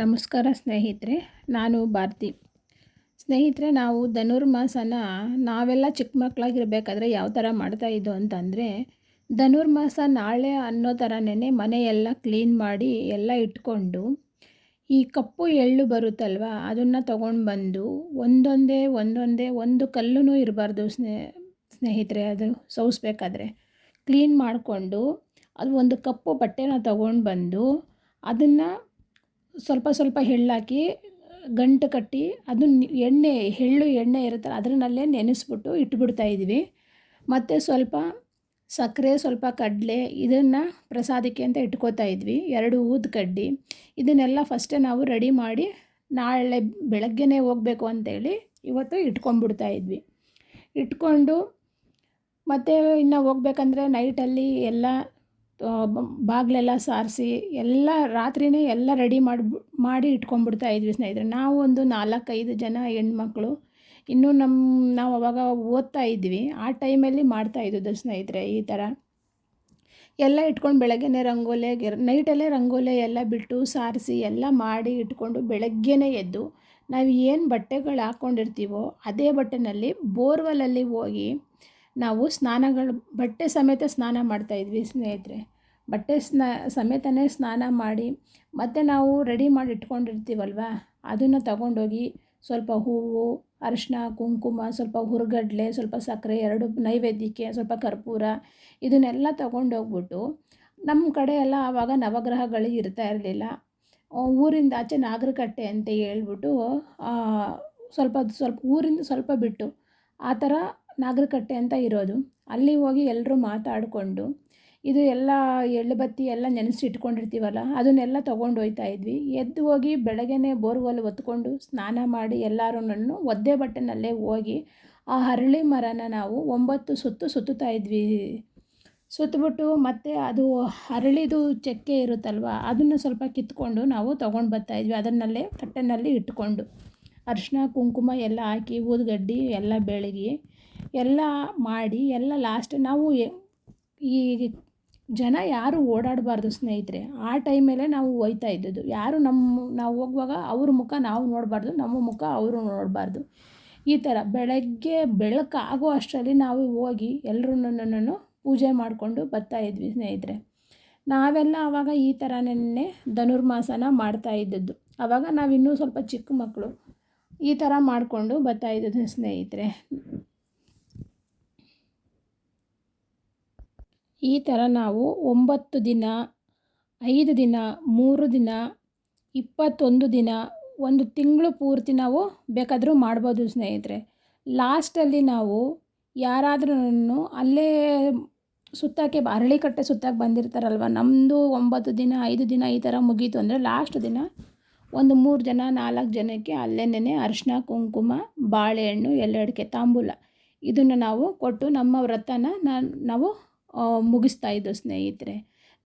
ನಮಸ್ಕಾರ ಸ್ನೇಹಿತರೆ, ನಾನು ಭಾರತಿ. ಸ್ನೇಹಿತರೆ, ನಾವು ಧನುರ್ಮಾಸನ ನಾವೆಲ್ಲ ಚಿಕ್ಕ ಮಕ್ಕಳಾಗಿರ್ಬೇಕಾದ್ರೆ ಯಾವ ಥರ ಮಾಡ್ತಾಯಿದ್ದು ಅಂತಂದರೆ ಧನುರ್ಮಾಸ ನಾಳೆ ಅನ್ನೋ ಥರನೇ ಮನೆಯೆಲ್ಲ ಕ್ಲೀನ್ ಮಾಡಿ ಎಲ್ಲ ಇಟ್ಕೊಂಡು ಈ ಕಪ್ಪು ಎಳ್ಳು ಬರುತ್ತಲ್ವ, ಅದನ್ನು ತೊಗೊಂಡು ಬಂದು ಒಂದೊಂದೇ ಒಂದೊಂದೇ ಒಂದು ಕಲ್ಲೂ ಇರಬಾರ್ದು ಸ್ನೇ, ಸ್ನೇಹಿತರೆ, ಅದು ಸೌಸ್ಬೇಕಾದ್ರೆ. ಕ್ಲೀನ್ ಮಾಡಿಕೊಂಡು ಅದು ಒಂದು ಕಪ್ಪು ಬಟ್ಟೆನ ತೊಗೊಂಡು ಬಂದು ಅದನ್ನು ಸ್ವಲ್ಪ ಸ್ವಲ್ಪ ಎಳ್ಳಾಕಿ ಗಂಟು ಕಟ್ಟಿ ಅದನ್ನ ಎಣ್ಣೆ, ಎಳ್ಳು ಎಣ್ಣೆ ಇರುತ್ತಲ್ಲ ಅದರಲ್ಲೇ ನೆನೆಸ್ಬಿಟ್ಟು ಇಟ್ಬಿಡ್ತಾಯಿದ್ವಿ ಮತ್ತು ಸ್ವಲ್ಪ ಸಕ್ಕರೆ, ಸ್ವಲ್ಪ ಕಡಲೆ ಇದನ್ನು ಪ್ರಸಾದಕ್ಕೆ ಅಂತ ಇಟ್ಕೋತಾ ಇದ್ವಿ. ಎರಡು ಊದ್ ಕಡ್ಡಿ. ಇದನ್ನೆಲ್ಲ ಫಸ್ಟೇ ನಾವು ರೆಡಿ ಮಾಡಿ ನಾಳೆ ಬೆಳಗ್ಗೆನೇ ಹೋಗಬೇಕು ಅಂತೇಳಿ ಇವತ್ತು ಇಟ್ಕೊಂಡ್ಬಿಡ್ತಾ ಇದ್ವಿ. ಇಟ್ಕೊಂಡು ಮತ್ತು ಇನ್ನು ಹೋಗ್ಬೇಕಂದ್ರೆ ನೈಟಲ್ಲಿ ಎಲ್ಲ ಬಾಗಿಲೆಲ್ಲ ಸಾರಿಸಿ ಎಲ್ಲ ರಾತ್ರಿಯೇ ಎಲ್ಲ ರೆಡಿ ಮಾಡಿ ಮಾಡಿ ಇಟ್ಕೊಂಡ್ಬಿಡ್ತಾ ಇದ್ವಿ ಸ್ನೇಹಿತರೆ. ನಾವು ಒಂದು ನಾಲ್ಕೈದು ಜನ ಹೆಣ್ಮಕ್ಳು. ಇನ್ನೂ ನಮ್ಮ ನಾವು ಅವಾಗ ಓದ್ತಾ ಇದ್ವಿ. ಆ ಟೈಮಲ್ಲಿ ಮಾಡ್ತಾ ಇದ್ದದ್ದು ಸ್ನೇಹಿತರೆ ಈ ಥರ. ಎಲ್ಲ ಇಟ್ಕೊಂಡು ಬೆಳಗ್ಗೆನೇ ರಂಗೋಲೆ ನೈಟಲ್ಲೇ ರಂಗೋಲೆ ಎಲ್ಲ ಬಿಟ್ಟು ಸಾರಿಸಿ ಎಲ್ಲ ಮಾಡಿ ಇಟ್ಕೊಂಡು ಬೆಳಗ್ಗೆನೇ ಎದ್ದು ನಾವು ಏನು ಬಟ್ಟೆಗಳು ಹಾಕ್ಕೊಂಡಿರ್ತೀವೋ ಅದೇ ಬಟ್ಟೆನಲ್ಲಿ ಬೋರ್ವೆಲಲ್ಲಿ ಹೋಗಿ ನಾವು ಸ್ನಾನಗಳು, ಬಟ್ಟೆ ಸಮೇತ ಸ್ನಾನ ಮಾಡ್ತಾಯಿದ್ವಿ ಸ್ನೇಹಿತರೆ. ಬಟ್ಟೆ ಸ್ನಾ, ಸಮೇತನೇ ಸ್ನಾನ ಮಾಡಿ, ಮತ್ತು ನಾವು ರೆಡಿ ಮಾಡಿ ಇಟ್ಕೊಂಡಿರ್ತೀವಲ್ವ? ಅದನ್ನು ತಗೊಂಡೋಗಿ ಸ್ವಲ್ಪ ಹೂವು ಅರಿಶಿನ ಕುಂಕುಮ, ಸ್ವಲ್ಪ ಹುರ್ಗಡ್ಲೆ, ಸ್ವಲ್ಪ ಸಕ್ಕರೆ, ಎರಡು ನೈವೇದ್ಯಕ್ಕೆ, ಸ್ವಲ್ಪ ಕರ್ಪೂರ ಇದನ್ನೆಲ್ಲ ತಗೊಂಡೋಗ್ಬಿಟ್ಟು ನಮ್ಮ ಕಡೆ ಎಲ್ಲ ಆವಾಗ ನವಗ್ರಹಗಳು ಇರ್ತಾ ಇರಲಿಲ್ಲ. ಊರಿಂದ ಆಚೆ ನಾಗರಕಟ್ಟೆ ಅಂತ ಹೇಳ್ಬಿಟ್ಟು ಸ್ವಲ್ಪ ಸ್ವಲ್ಪ ಊರಿಂದ ಸ್ವಲ್ಪ ಬಿಟ್ಟು ಆ ಥರ ನಾಗರಕಟ್ಟೆ ಅಂತ ಇರೋದು. ಅಲ್ಲಿ ಹೋಗಿ ಎಲ್ಲರೂ ಮಾತಾಡಿಕೊಂಡು ಇದು ಎಲ್ಲ ಎಳ್ಳು ಬತ್ತಿ ಎಲ್ಲ ನೆನೆಸಿ ಇಟ್ಕೊಂಡಿರ್ತೀವಲ್ಲ ಅದನ್ನೆಲ್ಲ ತೊಗೊಂಡು ಹೋಯ್ತಾ ಇದ್ವಿ. ಎದ್ದು ಹೋಗಿ ಬೆಳಗ್ಗೆನೇ ಬೋರ್ವೆಲ್ ಹೊತ್ಕೊಂಡು ಸ್ನಾನ ಮಾಡಿ ಎಲ್ಲರೂ ಒದ್ದೆ ಬಟ್ಟೆನಲ್ಲೇ ಹೋಗಿ ಆ ಹರಳಿ ಮರನ ನಾವು ಒಂಬತ್ತು ಸುತ್ತು ಸುತ್ತುತ್ತಾ ಇದ್ವಿ. ಸುತ್ತಬಿಟ್ಟು ಮತ್ತೆ ಅದು ಹರಳಿದು ಚಕ್ಕೆ ಇರುತ್ತಲ್ವ, ಅದನ್ನು ಸ್ವಲ್ಪ ಕಿತ್ಕೊಂಡು ನಾವು ತೊಗೊಂಡು ಬರ್ತಾಯಿದ್ವಿ ಅದನ್ನಲ್ಲೇ ತಟ್ಟೆನಲ್ಲಿ ಇಟ್ಕೊಂಡು ಅರಿಶಿನ ಕುಂಕುಮ ಎಲ್ಲ ಹಾಕಿ, ಊದುಗಡ್ಡಿ ಎಲ್ಲ ಬೆಳಗಿ ಎಲ್ಲ ಮಾಡಿ, ಎಲ್ಲ ಲಾಸ್ಟ್ ನಾವು ಈ ಜನ ಯಾರು ಓಡಾಡಬಾರ್ದು ಸ್ನೇಹಿತರೆ, ಆ ಟೈಮಲ್ಲೇ ನಾವು ಹೋಯ್ತಾ ಇದ್ದದ್ದು. ಯಾರು ನಮ್ಮ ನಾವು ಹೋಗುವಾಗ ಅವ್ರ ಮುಖ ನಾವು ನೋಡಬಾರ್ದು, ನಮ್ಮ ಮುಖ ಅವರು ನೋಡಬಾರ್ದು. ಈ ಥರ ಬೆಳಗ್ಗೆ ಬೆಳಕಾಗೋ ಅಷ್ಟರಲ್ಲಿ ನಾವು ಹೋಗಿ ಎಲ್ಲರೂ ಪೂಜೆ ಮಾಡಿಕೊಂಡು ಬರ್ತಾಯಿದ್ವಿ ಸ್ನೇಹಿತರೆ. ನಾವೆಲ್ಲ ಆವಾಗ ಈ ಥರನೇ ಧನುರ್ಮಾಸನ ಮಾಡ್ತಾ ಇದ್ದದ್ದು. ಆವಾಗ ನಾವಿನ್ನೂ ಸ್ವಲ್ಪ ಚಿಕ್ಕ ಮಕ್ಕಳು ಈ ಥರ ಮಾಡಿಕೊಂಡು ಬರ್ತಾಯಿದ್ದದ್ದು ಸ್ನೇಹಿತರೆ. ಈ ಥರ ನಾವು ಒಂಬತ್ತು ದಿನ, ಐದು ದಿನ, ಮೂರು ದಿನ, ಇಪ್ಪತ್ತೊಂದು ದಿನ, ಒಂದು ತಿಂಗಳು ಪೂರ್ತಿ ನಾವು ಬೇಕಾದರೂ ಮಾಡ್ಬೋದು ಸ್ನೇಹಿತರೆ. ಲಾಸ್ಟಲ್ಲಿ ನಾವು ಯಾರಾದ್ರೂ ಅಲ್ಲೇ ಸುತ್ತಕ್ಕೆ ಅರಳಿಕಟ್ಟೆ ಸುತ್ತಕ್ಕೆ ಬಂದಿರ್ತಾರಲ್ವ? ನಮ್ಮದು ಒಂಬತ್ತು ದಿನ, ಐದು ದಿನ ಈ ಥರ ಮುಗೀತು ಅಂದರೆ ಲಾಸ್ಟ್ ದಿನ ಒಂದು ಮೂರು ಜನ, ನಾಲ್ಕು ಜನಕ್ಕೆ ಅಲ್ಲೇನೇ ಅರಿಶಿನ ಕುಂಕುಮ, ಬಾಳೆಹಣ್ಣು, ಎಲ್ಲಡಿಕೆ, ತಾಂಬೂಲ ಇದನ್ನು ನಾವು ಕೊಟ್ಟು ನಮ್ಮ ವ್ರತನ ನಾನು ನಾವು ಮುಗಿಸ್ತಾ ಇದ್ದ ಸ್ನೇಹಿತರೆ.